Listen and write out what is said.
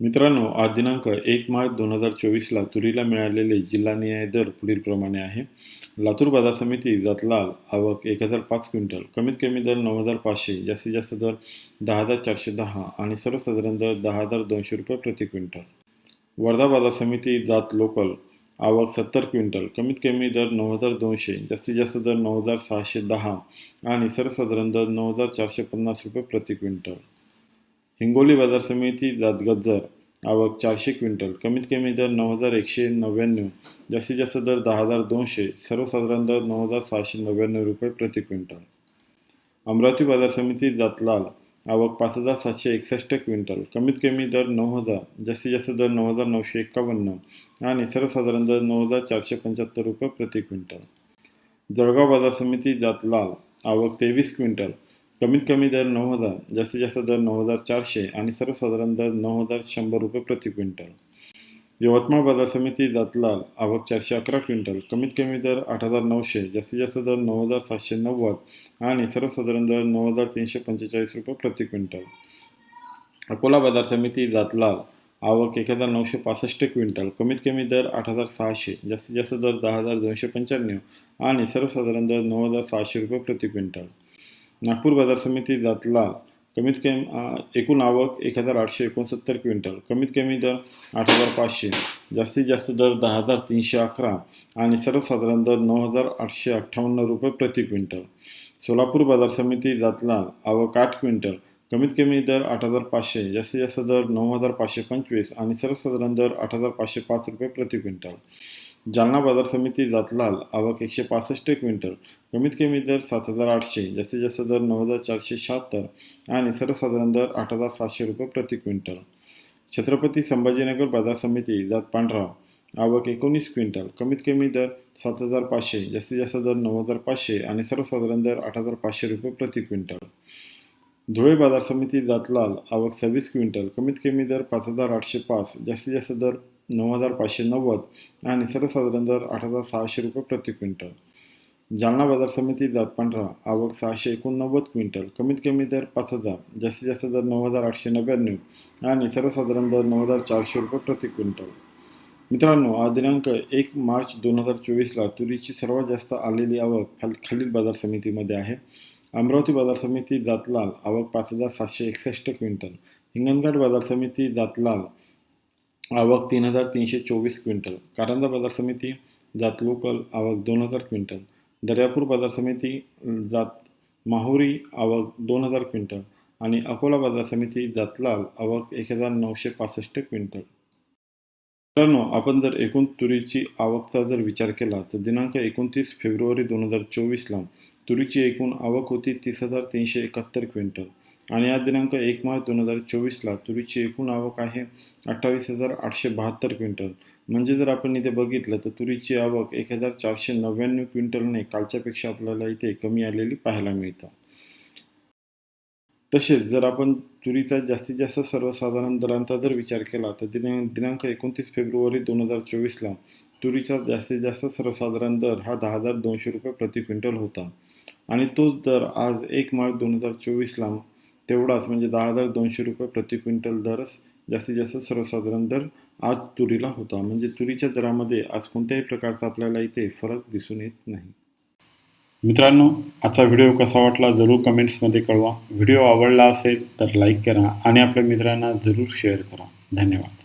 मित्रांनो आज दिनांक एक मार्च दोन हजार चोवीसला तुरीला मिळालेले जिल्हानिहाय दर पुढीलप्रमाणे आहे. लातूर बाजार समिती जातलाल आवक एक हजार पाच क्विंटल कमीत कमी दर नऊ हजार पाचशे जास्तीत जास्त दर दहा हजार चारशे दहा आणि सर्वसाधारण दर दहा हजार दोनशे रुपये प्रति क्विंटल. वर्धा बाजार समिती जात लोकल आवक सत्तर क्विंटल कमीत कमी दर नऊ हजार दोनशे जास्तीत जास्त दर नऊ हजार सहाशे दहा आणि सर्वसाधारण दर नऊ हजार चारशे पन्नास रुपये प्रति क्विंटल. हिंगोली बाजार समिती जात गज्जर आवक चारशे क्विंटल कमीत कमी दर नऊ हजार एकशे नव्याण्णव जास्तीत जास्त दर दहा हजार दोनशे सर्वसाधारण दर नऊ हजार सहाशे नव्याण्णव रुपये प्रति क्विंटल. अमरावती बाजार समिती जातलाल आवक पाच हजार सातशे एकसष्ट क्विंटल कमीत कमी दर नऊ हजार जास्तीत जास्त दर नऊ हजार नऊशे एकावन्न आणि सर्वसाधारण दर नऊ हजार चारशे पंच्याहत्तर रुपये प्रति क्विंटल. जळगाव बाजार समिती जातलाल आवक तेवीस क्विंटल कमीत कमी दर नऊ हजार जास्तीत जास्त दर नऊ हजार चारशे आणि सर्वसाधारण दर नऊ हजार शंभर रुपये प्रति क्विंटल. यवतमाळ बाजार समिती जातलाल आवक चारशे अकरा क्विंटल कमीत कमी दर आठ हजार नऊशे जास्तीत जास्त दर नऊ हजार सातशे नव्वद आणि सर्वसाधारण दर नऊ हजार तीनशे पंचेचाळीस रुपये प्रति क्विंटल. अकोला बाजार समिती जातलाल आवक एक हजार नऊशे पासष्ट क्विंटल कमीत कमी दर आठ हजार सहाशे जास्तीत जास्त दर दहा हजार दोनशे पंच्याण्णव आणि सर्वसाधारण दर नऊ हजार सहाशे रुपये प्रति क्विंटल. नागपूर बाजार समिती जातलाल कमीत कमी एकूण आवक एक हजार आठशे एकोणसत्तर क्विंटल. कमीत कमी दर आठ हजार पाचशे. जास्तीत जास्त दर दहा हजार तीनशे अकरा. आणि सर्वसाधारण दर नऊ हजार आठशे अठ्ठावन्न रुपये प्रति क्विंटल. सोलापूर बाजार समिती जातलाल आवक आठ क्विंटल. कमीत कमी दर आठ हजार पाचशे. जास्तीत जास्त दर नऊ हजार पाचशे पंचवीस. आणि सर्वसाधारण दर आठ हजार पाचशे पाच रुपये प्रति क्विंटल. जालना बाजार समिती जातलाल आवक एकशे पासष्ट क्विंटल कमीत कमी दर सात हजार आठशे जास्तीत जास्त दर नऊ हजार चारशे शहात्तर आणि सर्वसाधारण दर आठ हजार सातशे रुपये प्रति क्विंटल. छत्रपती संभाजीनगर बाजार समिती जात पांढरा आवक एकोणीस क्विंटल कमीत कमी दर सात हजार पाचशे जास्तीत जास्त दर नऊ हजार पाचशे आणि सर्वसाधारण दर आठ हजार पाचशे रुपये प्रति क्विंटल. धुळे बाजार समिती जातलाल आवक सव्वीस क्विंटल कमीत कमी दर पाच हजार आठशे पाच जास्तीत जास्त दर नऊ हजार पाचशे नव्वद आणि सर्वसाधारण दर आठ हजार सहाशे रुपये प्रति क्विंटल. जालना बाजार समिती जात पांढरा आवक सहाशे एकोणनव्वद क्विंटल कमीत कमी दर पाच हजार जास्तीत जास्त दर नऊ हजार आठशे नव्याण्णव आणि सर्वसाधारण दर नऊ हजार चारशे रुपये प्रति क्विंटल. मित्रांनो आज दिनांक एक मार्च दोन हजार चोवीसला तुरीची सर्वात जास्त आलेली आवक खाल खालील बाजार समितीमध्ये आहे. अमरावती बाजार समिती जातलाल आवक पाच हजार सातशे एकसष्ट क्विंटल. हिंगणघाट बाजार समिती जातलाल आवक तीन हजार तीनशे चोवीस क्विंटल. कारंजा बाजार समिती जात लोकल आवक दोन हजार क्विंटल. दर्यापूर बाजार समिती जात माहुरी आवक दोन हजार क्विंटल. आणि अकोला बाजार समिती जातलाल आवक एक हजार नऊशे पासष्ट क्विंटल. मित्रांनो आपण जर एकूण तुरीची आवकचा जर विचार केला तर दिनांक एकोणतीस फेब्रुवारी दोन हजार चोवीसला तुरीची एकूण आवक होती तीस हजार तीनशे एकाहत्तर क्विंटल. आणि आज दिनांक एक मार्च दोन हजार चोवीसला तुरीची एकूण आवक आहे अठ्ठावीस हजार आठशे बहात्तर क्विंटल. म्हणजे जर आपण इथे बघितलं तर तुरीची आवक एक हजार चारशे नव्याण्णव क्विंटलने कालच्यापेक्षा आपल्याला इथे कमी आलेली पाहायला मिळतं. तसेच जर आपण तुरीचा जास्तीत जास्त सर्वसाधारण दरांचा जर विचार केला तर दिनांक दिनांक एकोणतीस फेब्रुवारी दोन हजार चोवीसला तुरीचा जास्तीत जास्त सर्वसाधारण दर हा दहा हजार दोनशे रुपये प्रति क्विंटल होता. आणि तोच दर आज एक मार्च दोन हजार चोवीसला तेवढाच म्हणजे दहा हजार दोनशे रुपये प्रति क्विंटल दरच जास्तीत जास्त सर्वसाधारण दर आज तुरीला होता. म्हणजे तुरीच्या दरामध्ये आज कोणत्याही प्रकारचा आपल्याला इथे फरक दिसून येत नाही. मित्रांनो आजचा व्हिडिओ कसा वाटला जरूर कमेंट्समध्ये कळवा. व्हिडिओ आवडला असेल तर लाईक करा आणि आपल्या मित्रांना जरूर शेअर करा. धन्यवाद.